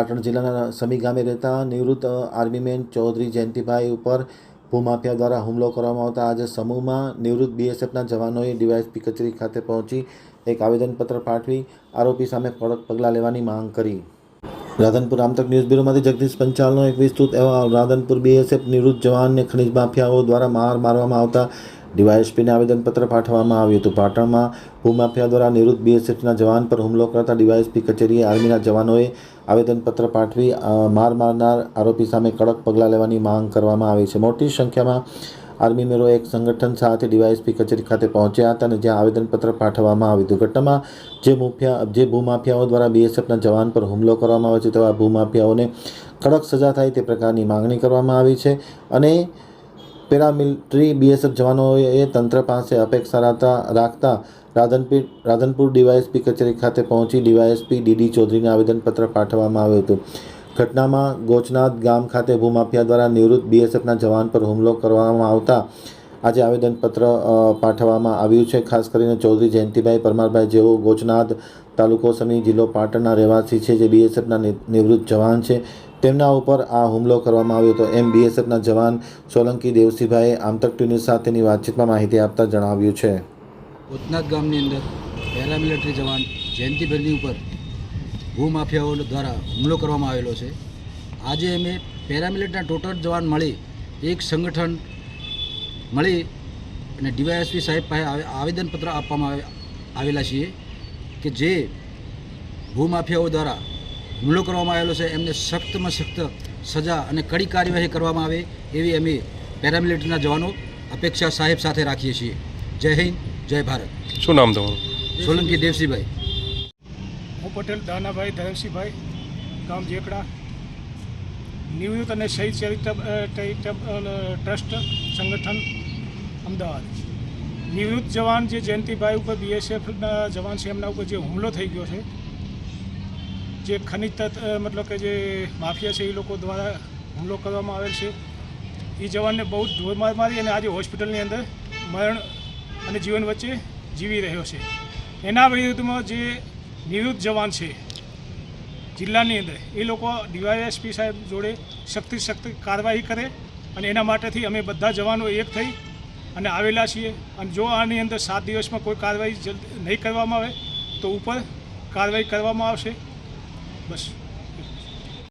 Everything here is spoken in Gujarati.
પાટણ જિલ્લાના સમી ગામે રહેતા નિવૃત્ત આર્મીમેન ચૌધરી જયંતિભાઈ ઉપર ભૂમાફિયા દ્વારા હુમલો કરવામાં આવતા આજે સમૂહમાં નિવૃત્ત બીએસએફના જવાનોએ ડીવાયએસપી કચેરી ખાતે પહોંચી એક આવેદનપત્ર પાઠવી આરોપી સામે કડક પગલાં લેવાની માંગ કરી. રાધનપુર આમતક ન્યૂઝ બ્યુરોમાંથી જગદીશ પંચાલનો એક વિસ્તૃત અહેવાલ. રાધનપુર બીએસએફ નિવૃત્ત જવાનને ખનિજ માફિયાઓ દ્વારા માર મારવામાં આવતા ડીવાયએસપીને આવેદનપત્ર પાઠવવામાં આવ્યું હતું. પાટણમાં ભૂમાફિયા દ્વારા નિવૃત્ત બીએસએફના જવાન પર હુમલો કરતા ડીવાયએસપી કચેરીએ આર્મીના જવાનોએ આવેદનપત્ર પાઠવી માર મારનાર આરોપી સામે કડક પગલાં લેવાની માંગ કરવામાં આવી છે. મોટી સંખ્યામાં આર્મી મેરો એક સંગઠન સાથે ડીવાયએસપી કચેરી ખાતે પહોંચ્યા હતા અને જ્યાં આવેદનપત્ર પાઠવવામાં આવ્યું હતું. ઘટનામાં જે મુફિયા, જે ભૂમાફિયાઓ દ્વારા બીએસએફના જવાન પર હુમલો કરવામાં આવે છે તેવા ભૂમાફિયાઓને કડક સજા થાય તે પ્રકારની માંગણી કરવામાં આવી છે અને પેરામિલિટરી બીએસએફ જવાનોએ તંત્ર પાસે અપેક્ષા રાખતા રાધનપુર રાધનપુર ડીવાયએસપી કચેરી ખાતે પહોંચી ડીવાયએસપી ડીડી ચૌધરીને આવેદનપત્ર પાઠવવામાં આવ્યું હતું. ઘટનામાં ગોચનાથ ગામ ખાતે ભૂમાફિયા દ્વારા નિવૃત્ત બીએસએફના જવાન પર હુમલો કરવામાં આવતા આજે આવેદનપત્ર પાઠવવામાં આવ્યું છે. ખાસ કરીને ચૌધરી જયંતિભાઈ પરમારભાઈ જેઓ ગોચનાથ તાલુકો સમી જિલ્લો પાટણના રહેવાસી છે, જે બીએસએફના નિવૃત્ત જવાન છે. તેમના ઉપર આ હુમલો કરવામાં આવ્યો હતો. એમ બીએસએફના જવાન સોલંકી દેવસીભાઈએ આમતક ન્યૂઝ સાથેની વાતચીતમાં માહિતી આપતા જણાવ્યું છે. ઉતનાથ ગામની અંદર પેરામિલિટરી જવાન જયંતિભાઈની ઉપર ભૂમાફિયાઓ દ્વારા હુમલો કરવામાં આવેલો છે. આજે અમે પેરામિલિટરીના ટોટલ જવાન મળી એક સંગઠન મળી અને ડીવાયએસપી સાહેબ પાસે આવે- આવેદનપત્ર આપવામાં આવે- આવેલા છીએ કે જે ભૂમાફિયાઓ દ્વારા હુમલો કરવામાં આવેલો છે એમને સખ્તમાં સખ્ત સજા અને કડી કાર્યવાહી કરવામાં આવે એવી અમે પેરામિલિટરીના જવાનો અપેક્ષા સાહેબ સાથે રાખીએ છીએ. જય હિન્દ જય ભારત. શું નામ તમારું? સોલંકી દેવસિંહભાઈ હું પટેલ દાનાભાઈ ધરમસિંહભાઈ ગામ જેકડા. નિવૃત્ત અને શહીદ ચેરિટેબલ ટ્રસ્ટ સંગઠન અમદાવાદ. નિવૃત્ત જવાન જે જયંતિભાઈ ઉપર બીએસએફના જવાન છે, એમના ઉપર જે હુમલો થઈ ગયો છે, જે ખનિજ તત્વ મતલબ કે જે માફિયા છે, એ લોકો દ્વારા હુમલો કરવામાં આવેલ છે. એ જવાનને બહુ જ ઢોર મારી અને આજે હોસ્પિટલની અંદર મરણ અને જીવન વચ્ચે જીવી રહ્યો છે. એના વિરુદ્ધમાં જે નિવૃત્ત જવાન છે, જિલ્લાની અંદર, એ લોકો ડીવાયએસપી સાહેબ જોડે શક્તિ શક્તિ કાર્યવાહી કરે અને એના માટેથી અમે બધા જવાનો એક થઈ અને આવેલા છીએ. અને જો આની અંદર સાત દિવસમાં કોઈ કાર્યવાહી નહીં કરવામાં આવે, તો ઉપર કાર્યવાહી કરવામાં આવશે. બસ.